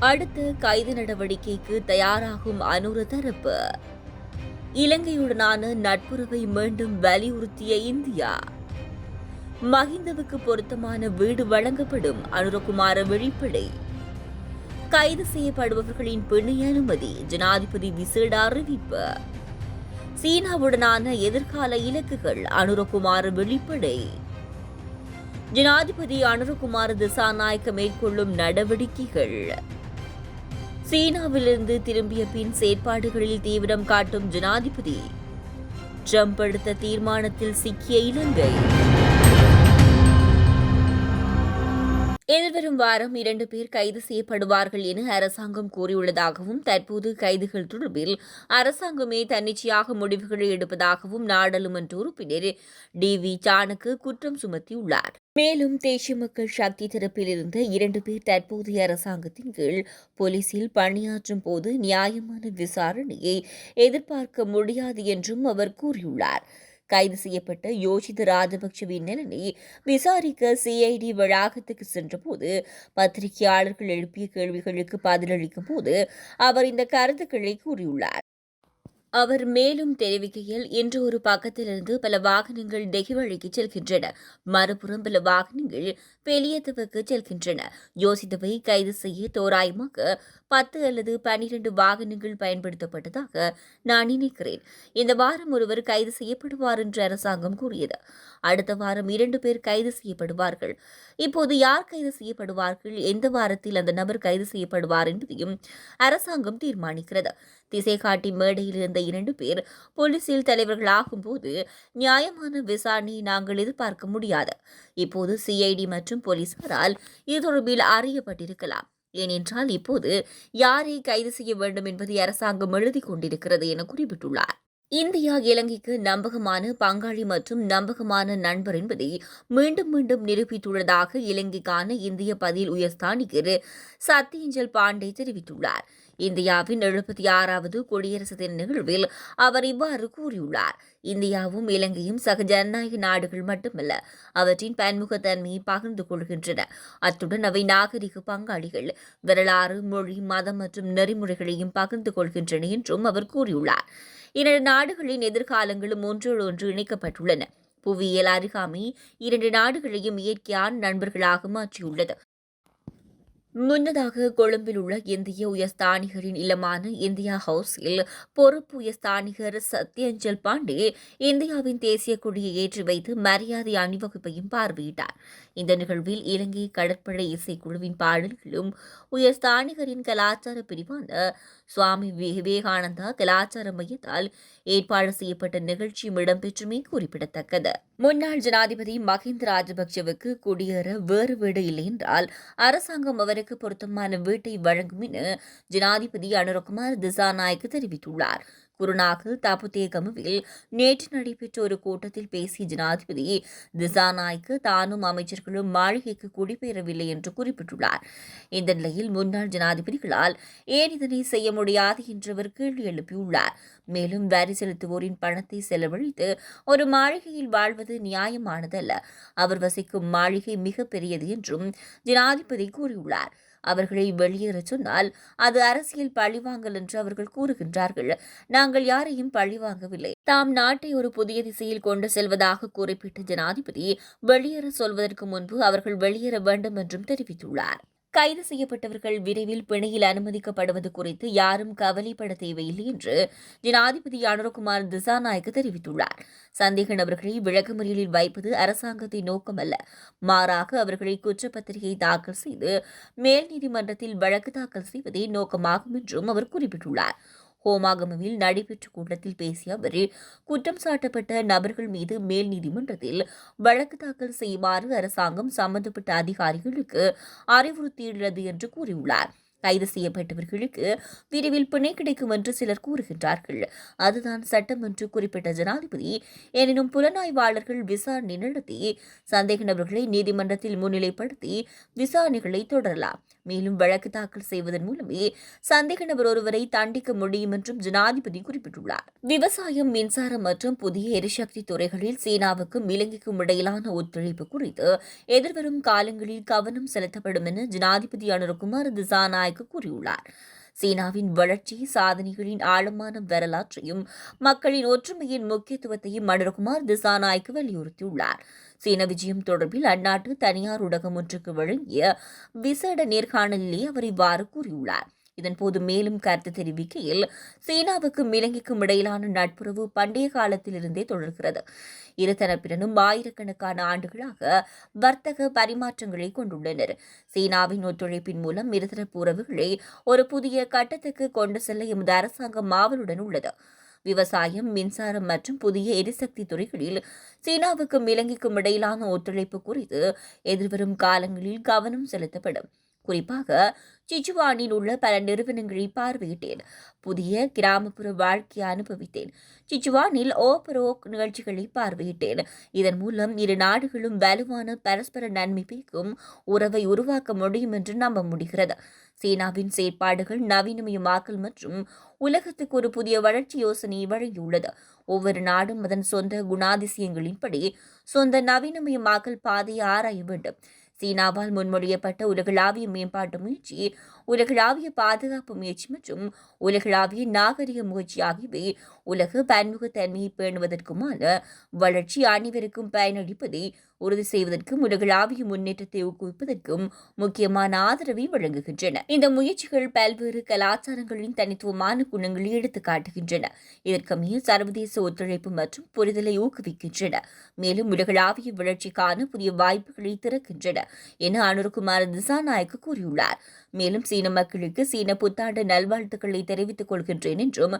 அடுத்த கைது நடவடிக்கைக்கு தயாராகும் அனுர தரப்பு. இலங்கையுடனான நட்புறவை மீண்டும் வலியுறுத்திய இந்தியா. மஹிந்தவுக்கு பொருத்தமான வீடு வழங்கப்படும் அனுரகுமார வெளிப்படை கைது செய்யப்படுபவர்களின் பிணைய அனுமதி ஜனாதிபதி விசேட அறிவிப்பு. சீனாவுடனான எதிர்கால இலக்குகள் அனுரகுமார வெளிப்படை ஜனாதிபதி அனுரகுமார திசாநாயக்க மேற்கொள்ளும் நடவடிக்கைகள். சீனாவிலிருந்து திரும்பிய பின் செயற்பாடுகளில் தீவிரம் காட்டும் ஜனாதிபதி. ட்ரம்ப் எடுத்த தீர்மானத்தில் சிக்கிய இலங்கை. எதிர்வரும் வாரம் இரண்டு பேர் கைது செய்யப்படுவார்கள் என அரசாங்கம் கூறியுள்ளதாகவும் தற்போது கைதுகள் தொடர்பில் அரசாங்கமே தன்னிச்சையாக முடிவுகளை எடுப்பதாகவும் நாடாளுமன்ற உறுப்பினர் டி வி சானுக்கு குற்றம் சுமத்தியுள்ளார். மேலும் தேசிய மக்கள் சக்தி தரப்பில் இருந்த இரண்டு பேர் தற்போதைய அரசாங்கத்தின் கீழ் போலீசில் பணியாற்றும் போது நியாயமான விசாரணையை எதிர்பார்க்க முடியாது என்றும் அவர் கூறியுள்ளார். கைது செய்யப்பட்ட யோசித ராஜபக்சவின் நிலையை விசாரிக்க சிஐடி வளாகத்துக்கு சென்றபோது பத்திரிகையாளர்கள் எழுப்பிய கேள்விகளுக்கு பதிலளிக்கும் போது அவர் இந்த கருத்துக்களை கூறியுள்ளார். அவர் மேலும் தெரிவிக்கையில் இன்று ஒரு பக்கத்திலிருந்து பல வாகனங்கள் தெஹிவழிக்கு செல்கின்றன. மறுபுறம் பல வாகனங்கள் பெலியத்துவுக்கு செல்கின்றன. யோசித்தவை கைது செய்ய தோராயமாக பத்து அல்லது பனிரெண்டு வாகனங்கள் பயன்படுத்தப்பட்டதாக நான் நினைக்கிறேன். இந்த வாரம் ஒருவர் கைது செய்யப்படுவார் என்று அரசாங்கம் கூறியது. அடுத்த வாரம் இரண்டு பேர் கைது செய்யப்படுவார்கள். இப்போது யார் கைது செய்யப்படுவார்கள்? எந்த வாரத்தில் அந்த நபர் கைது செய்யப்படுவார் என்பதையும் அரசாங்கம் தீர்மானிக்கிறது. திசை காட்டி மேடையில் இருந்த இரண்டு பேர் போலீசில் தலைவர்களாகும் போது நியாயமான விசாரணையை நாங்கள் எதிர்பார்க்க முடியாது. இப்போது சிஐடி மற்றும் போலீசாரால் இது தொடர்பில் அறியப்பட்டிருக்கலாம். ஏனென்றால் இப்போது யாரை கைது செய்ய வேண்டும் என்பதை அரசாங்கம் எழுதிக் கொண்டிருக்கிறது என குறிப்பிட்டுள்ளார். இந்தியா இலங்கைக்கு நம்பகமான பங்காளி மற்றும் நம்பகமான நண்பர் என்பதை மீண்டும் மீண்டும் நிரூபித்துள்ளதாக இலங்கைக்கான இந்திய பதில் உயர்ஸ்தானிகர் சத்தியஞ்சல் பாண்டே தெரிவித்துள்ளார். இந்தியாவின் எழுபத்தி ஆறாவது குடியரசு தின நிகழ்வில் அவர் இவ்வாறு கூறியுள்ளார். இந்தியாவும் இலங்கையும் சக ஜனநாயக நாடுகள் மட்டுமல்ல அவற்றின் பன்முகத்தன்மையை பகிர்ந்து கொள்கின்றன. அத்துடன் அவை நாகரிக பங்காளிகள் வரலாறு மொழி மதம் மற்றும் நெறிமுறைகளையும் பகிர்ந்து கொள்கின்றன என்றும் அவர் கூறியுள்ளார். இரண்டு நாடுகளின் எதிர்காலங்களும் ஒன்றோடு ஒன்று இணைக்கப்பட்டுள்ளன. புவியியல் அருகாமை இரண்டு நாடுகளையும் இயற்கையான நண்பர்களாக மாற்றியுள்ளது. முன்னதாக கொழும்பில் உள்ள இந்திய உயர்ஸ்தானிகரின் இல்லமான இந்தியா ஹவுஸில் பொறுப்பு உயர்ஸ்தானிகர் சத்யஞ்சல் பாண்டே இந்தியாவின் தேசிய கொடியை ஏற்றி வைத்து மரியாதை அணிவகுப்பையும் பார்வையிட்டார். இந்த நிகழ்வில் இலங்கை கடற்படை இசைக்குழுவின் பாடல்களும் உயர்ஸ்தானிகரின் கலாச்சார பிரிவான சுவாமி விவேகானந்தா கலாச்சார மையத்தால் ஏற்பாடு செய்யப்பட்ட நிகழ்ச்சியும் இடம்பெற்றுமே குறிப்பிடத்தக்கது. முன்னாள் ஜனாதிபதி மஹிந்த ராஜபக்சேவுக்கு குடியேற வேறு வீடு இல்லை என்றால் அரசாங்கம் அவருக்கு பொருத்தமான வீட்டை வழங்கும் என ஜனாதிபதி அனுரகுமார் திசாநாயக்கு தெரிவித்துள்ளார். குருநாகல் தபுதேகமுவில் நேற்று நடைபெற்ற ஒரு கூட்டத்தில் பேசிய ஜனாதிபதி திசாநாய்க்கு தானும் அமைச்சர்களும் மாளிகைக்கு குடிபெயரவில்லை என்று குறிப்பிட்டுள்ளார். இந்த நிலையில் முன்னாள் ஜனாதிபதிகளால் ஏன் இதனை செய்ய முடியாது என்றவர் கேள்வி எழுப்பியுள்ளார். மேலும் வரி செலுத்துவோரின் பணத்தை செலவழித்து ஒரு மாளிகையில் வாழ்வது நியாயமானதல்ல. அவர் வசிக்கும் மாளிகை மிகப்பெரியது என்றும் ஜனாதிபதி கூறியுள்ளார். அவர்களை வெளியேறச் சொன்னால் அது அரசியல் பழிவாங்கல் என்று அவர்கள் கூறுகின்றார்கள். நாங்கள் யாரையும் பழிவாங்கவில்லை தாம் நாட்டை ஒரு புதிய திசையில் கொண்டு செல்வதாக குறிப்பிட்ட ஜனாதிபதி வெளியேற சொல்வதற்கு முன்பு அவர்கள் வெளியேற வேண்டும் என்றும் தெரிவித்துள்ளார். கைது செய்யப்பட்டவர்கள் விரைவில் பிணையில் அனுமதிக்கப்படுவது குறித்து யாரும் கவலைப்பட தேவையில்லை என்று ஜனாதிபதி அனுரகுமார் திசாநாயக்கு தெரிவித்துள்ளார். சந்தேக நபர்களை விளக்கமறியலில் வைப்பது அரசாங்கத்தின் நோக்கமல்ல. மாறாக அவர்களை குற்றப்பத்திரிகை தாக்கல் செய்து மேல் நீதிமன்றத்தில் வழக்கு தாக்கல் செய்வதே நோக்கமாகும் என்றும் அவர் குறிப்பிட்டுள்ளார். ஹோமாகமவில் நடைபெற்ற கூட்டத்தில் பேசிய அவர் குற்றம் சாட்டப்பட்ட நபர்கள் மீது மேல் நீதிமன்றத்தில் வழக்கு தாக்கல் செய்யுமாறு அரசாங்கம் சம்பந்தப்பட்ட அதிகாரிகளுக்கு அறிவுறுத்தியுள்ளது என்று கூறியுள்ளார். கைது செய்யப்பட்டவர்களுக்கு விரைவில் பிணை கிடைக்கும் என்று சிலர் கூறுகின்றார்கள். அதுதான் சட்டம் என்று குறிப்பிட்ட ஜனாதிபதி எனினும் புலனாய்வாளர்கள் விசாரணை நடத்தி சந்தேக நபர்களை நீதிமன்றத்தில் முன்னிலைப்படுத்தி விசாரணைகளை தொடரலாம். மேலும் வழக்கு தாக்கல் செய்வதன் மூலமே சந்தேக நபர் ஒருவரை தண்டிக்க முடியும் என்றும் ஜனாதிபதி குறிப்பிட்டுள்ளார். விவசாயம் மின்சாரம் மற்றும் புதிய எரிசக்தி துறைகளில் சீனாவுக்கும் இலங்கைக்கும் இடையிலான ஒத்துழைப்பு குறித்து எதிர்வரும் காலங்களில் கவனம் செலுத்தப்படும் என ஜனாதிபதி அனுரகுமார் திசாநாயக் திசாநாயக்க கூறியுள்ளார். சீனாவின் வளர்ச்சி சாதனைகளின் ஆழமான வரலாற்றையும் மக்களின் ஒற்றுமையின் முக்கியத்துவத்தையும் மனோகுமார் திசாநாய்க்கு வலியுறுத்தியுள்ளார். சீன விஜயம் தொடர்பில் அந்நாட்டு தனியார் ஊடகம் ஒன்றுக்கு வழங்கிய விசேட நேர்காணலிலே அவர் இவ்வாறு கூறியுள்ளார். இதன்போது மேலும் கருத்து தெரிவிக்கையில் சீனாவுக்கும் இலங்கைக்கும் இடையிலான நட்புறவு பண்டைய காலத்திலிருந்தே தொடர்கிறது. இருதரப்பினரும் ஆயிரக்கணக்கான ஆண்டுகளாக வர்த்தக பரிமாற்றங்களை கொண்டுள்ளனர். சீனாவின் ஒத்துழைப்பின் மூலம் இருதரப்பு உறவுகளை ஒரு புதிய கட்டத்துக்கு கொண்டு செல்ல எமது அரசாங்கம் ஆவலுடன் உள்ளது. விவசாயம் மின்சாரம் மற்றும் புதிய எரிசக்தி துறைகளில் சீனாவுக்கும் இலங்கைக்கும் இடையிலான ஒத்துழைப்பு குறித்து எதிர்வரும் காலங்களில் கவனம் செலுத்தப்படும். குறிப்பாக சிச்சுவானில் உள்ள பல நிறுவனங்களை பார்வையிட்டேன். புதிய கிராமப்புற வாழ்க்கையை அனுபவித்தேன். சிச்சுவானில் ஓபரோக் நிகழ்ச்சிகளை பார்வையிட்டேன். இதன் மூலம் இரு நாடுகளும் வலுவான பரஸ்பர நன்மை பேக்கும் உறவை உருவாக்க முடியும் என்று நம்ப முடிகிறது. சீனாவின் செயற்பாடுகள் நவீனமயமாக்கல் மற்றும் உலகத்துக்கு ஒரு புதிய வளர்ச்சி யோசனையை வழங்கியுள்ளது. ஒவ்வொரு நாடும் அதன் சொந்த குணாதிசயங்களின்படி சொந்த நவீனமயமாக்கல் பாதையை ஆராய வேண்டும். சீனாவால் முன்மொழியப்பட்ட உலகளாவிய மேம்பாட்டு முயற்சி உலகளாவிய பாதுகாப்பு முயற்சி மற்றும் உலகளாவிய நாகரிக முயற்சி ஆகியவை உலக பன்முகத்தன்மையை பேணுவதற்குமான வளர்ச்சி அனைவருக்கும் பயனளிப்பதை உறுதி செய்வதற்கும் உலகளாவிய முன்னேற்றத்தை ஊக்குவிப்பதற்கும் முக்கியமான ஆதரவை வழங்குகின்றன. இந்த முயற்சிகள் பல்வேறு கலாச்சாரங்களின் தனித்துவமான குணங்களை எடுத்து காட்டுகின்றன. இதற்கமைய சர்வதேச ஒத்துழைப்பு மற்றும் புரிதலை ஊக்குவிக்கின்றன. மேலும் உலகளாவிய வளர்ச்சிக்கான புதிய வாய்ப்புகளை திறக்கின்றன என அனுர்குமார் திசாநாயக்கு கூறியுள்ளார். மேலும் சீன மக்களுக்கு சீன புத்தாண்டு நல்வாழ்த்துக்களை தெரிவித்துக் கொள்கின்றேன் என்றும்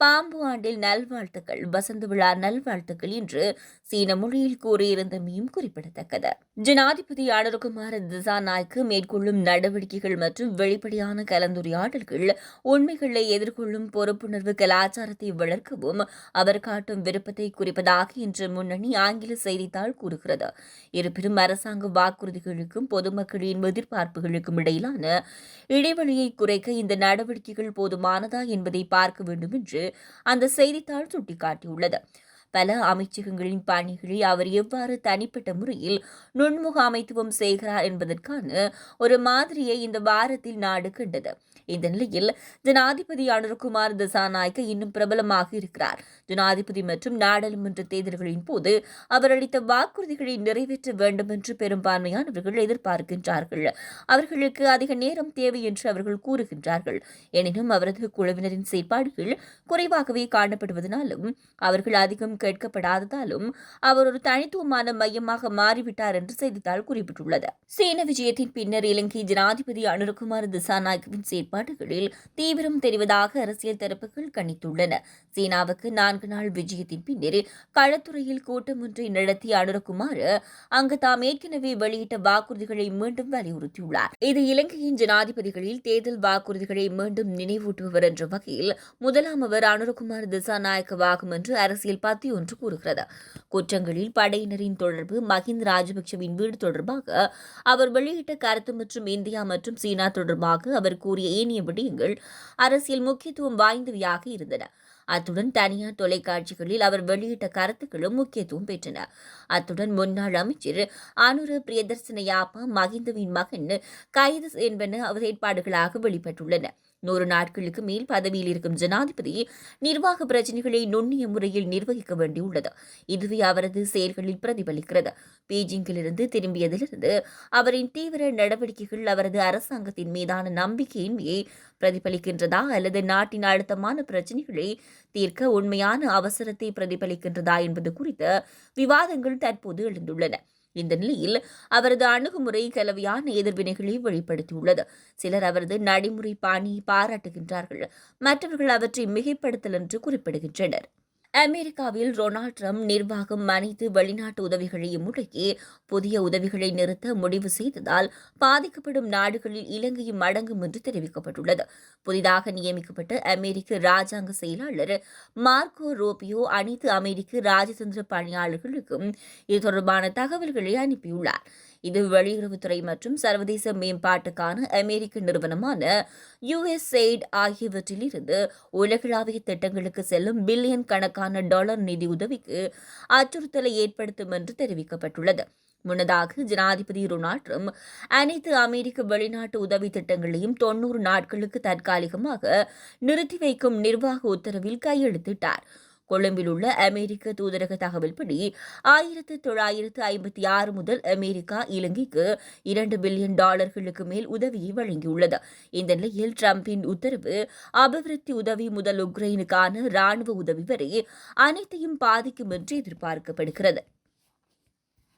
பாம்பு ஆண்டில் நல்வாழ்த்துக்கள். வசந்த விழா நல்வாழ்த்துக்கள் என்று சீன மொழியில் கூறியிருந்தமையும் குறிப்பிடத்தக்கது. ஜனாதிபதி அனுரகுமார் திசாநாய்க்கு மேற்கொள்ளும் நடவடிக்கைகள் மற்றும் வெளிப்படையான கலந்துரையாடல்கள் உண்மைகளை எதிர்கொள்ளும் பொறுப்புணர்வு கலாச்சாரத்தை வளர்க்கவும் அவர் காட்டும் விருப்பத்தை குறிப்பதாக இன்று முன்னணி ஆங்கில செய்தித்தாள் கூறுகிறது. இருப்பினும் அரசாங்க வாக்குறுதிகளுக்கும் பொதுமக்களின் எதிர்பார்ப்புகளுக்கும் இடையிலான இடைவெளியை குறைக்க இந்த நடவடிக்கைகள் போதுமானதா என்பதை பார்க்க வேண்டும் என்று அந்த செய்தித்தாள் சுட்டிக்காட்டியுள்ளது. பல அமைச்சகங்களின் பணிகளை அவர் எவ்வாறு தனிப்பட்ட முறையில் நுண்முக அமைத்துவம் செய்கிறார் என்பதற்கான ஒரு மாதிரியை இந்த வாரத்தில் நாடு கண்டது. இந்த நிலையில் ஜனாதிபதி அனுர்குமார் திசாநாயக்க இன்னும் பிரபலமாக இருக்கிறார். ஜனாதிபதி மற்றும் நாடாளுமன்ற தேர்தல்களின் போது அவர் அளித்த வாக்குறுதிகளை நிறைவேற்ற வேண்டும் என்று பெரும்பான்மையானவர்கள் எதிர்பார்க்கின்றார்கள். அவர்களுக்கு அதிக நேரம் தேவை என்று அவர்கள் கூறுகின்றார்கள். எனினும் அவரது குழுவினரின் செயற்பாடுகள் குறைவாகவே காணப்படுவதனாலும் அவர்கள் அதிகம் கேட்கப்படாததாலும் அவர் ஒரு தனித்துவமான மையமாக மாறிவிட்டார் என்று செய்தித்தாள் குறிப்பிட்டுள்ளது. சீன விஜயத்தின் பின்னர் இலங்கை ஜனாதிபதி அனுரகுமார் திசாநாயகவின் செயற்பாடுகளில் தீவிரம் தெரிவதாக அரசியல் தரப்புகள் கணித்துள்ளன. சீனாவுக்கு நான்கு நாள் விஜயத்தின் பின்னர் களத்துறையில் கூட்டம் ஒன்றை நடத்திய அனுரகுமார் அங்கு தாம் ஏற்கனவே வெளியிட்ட வாக்குறுதிகளை மீண்டும் வலியுறுத்தியுள்ளார். இது இலங்கையின் ஜனாதிபதிகளில் தேர்தல் வாக்குறுதிகளை மீண்டும் நினைவூட்டுபவர் என்ற வகையில் முதலாம் அவர் அனுரகுமார் திசாநாயக்கவாகும் என்று அரசியல் பத்தி ஒன்று கூறுகிறது. குற்றங்களில் படையினரின் தொடர்பு மஹிந்த ராஜபக்சவின் வீடு தொடர்பாக அவர் வெளியிட்ட கருத்து மற்றும் இந்தியா மற்றும் சீனா தொடர்பாக அவர் கூறிய ஏனைய விடயங்கள் அரசியல் முக்கியத்துவம் வாய்ந்தவையாக இருந்தன. அத்துடன் தனியார் தொலைக்காட்சிகளில் அவர் வெளியிட்ட கருத்துக்களும் முக்கியத்துவம் பெற்றன. அத்துடன் முன்னாள் அமைச்சர் அனுர பிரியதர்சன யாப்பா மகிந்தவின் மகன் கைது என்பன செயற்பாடுகளாக வெளிப்பட்டுள்ளன. நூறு நாட்களுக்கு மேல் பதவியில் இருக்கும் ஜனாதிபதி நிர்வாக பிரச்சினைகளை நுண்ணிய முறையில் நிர்வகிக்க வேண்டியுள்ளது. இதுவே அவரது செயல்களில் பிரதிபலிக்கிறது. பீஜிங்கிலிருந்து திரும்பியதிலிருந்து அவரின் தீவிர நடவடிக்கைகள் அவரது அரசாங்கத்தின் மீதான நம்பிக்கையின்மையை பிரதிபலிக்கின்றதா அல்லது நாட்டின் அழுத்தமான பிரச்சினைகளை தீர்க்க உண்மையான அவசரத்தை பிரதிபலிக்கின்றதா என்பது குறித்த விவாதங்கள் தற்போது எழுந்துள்ளன. இந்த நிலையில் அவரது அணுகுமுறை கலவையான எதிர்வினைகளை வெளிப்படுத்தியுள்ளது. சிலர் அவரது நடைமுறை பாணியை பாராட்டுகின்றார்கள். மற்றவர்கள் அவற்றை மிகைப்படுத்தல் என்று குறிப்பிடுகின்றனர். அமெரிக்காவில் டொனால்ட் ட்ரம்ப் நிர்வாகம் அனைத்து வெளிநாட்டு உதவிகளையும் முடக்கி புதிய உதவிகளை நிறுத்த முடிவு செய்ததால் பாதிக்கப்படும் நாடுகளில் இலங்கையும் அடங்கும் என்று தெரிவிக்கப்பட்டுள்ளது. புதிதாக நியமிக்கப்பட்ட அமெரிக்க ராஜாங்க செயலாளர் மார்க்கோ ரோபியோ அனைத்து அமெரிக்க ராஜதந்திர பணியாளர்களுக்கும் இது தொடர்பான தகவல்களை அனுப்பியுள்ளார். இது வெளியுறவுத்துறை மற்றும் சர்வதேச மேம்பாட்டுக்கான அமெரிக்க நிறுவனமான யுஎஸ்எய்ட் ஆகியவற்றிலிருந்து உலகளாவிய திட்டங்களுக்கு செல்லும் பில்லியன் கணக்கான டாலர் நிதி உதவிக்கு அச்சுறுத்தலை ஏற்படுத்தும் என்று தெரிவிக்கப்பட்டுள்ளது. முன்னதாக ஜனாதிபதி டொனால்ட் ட்ரம்ப் அனைத்து அமெரிக்க வெளிநாட்டு உதவி திட்டங்களையும் தொன்னூறு நாட்களுக்கு தற்காலிகமாக நிறுத்தி வைக்கும் நிர்வாக உத்தரவில் கையெழுத்திட்டார். கொழும்பில் உள்ள அமெரிக்க தூதரக தகவல்படி ஆயிரத்து தொள்ளாயிரத்து ஐம்பத்தி ஆறு முதல் அமெரிக்கா இலங்கைக்கு இரண்டு பில்லியன் டாலர்களுக்கு மேல் உதவியை வழங்கியுள்ளது. இந்த நிலையில் டிரம்பின் உத்தரவு அபிவிருத்தி உதவி முதல் உக்ரைனுக்கான ராணுவ உதவி வரை அனைத்தையும் பாதிக்கும் என்று எதிர்பார்க்கப்படுகிறது.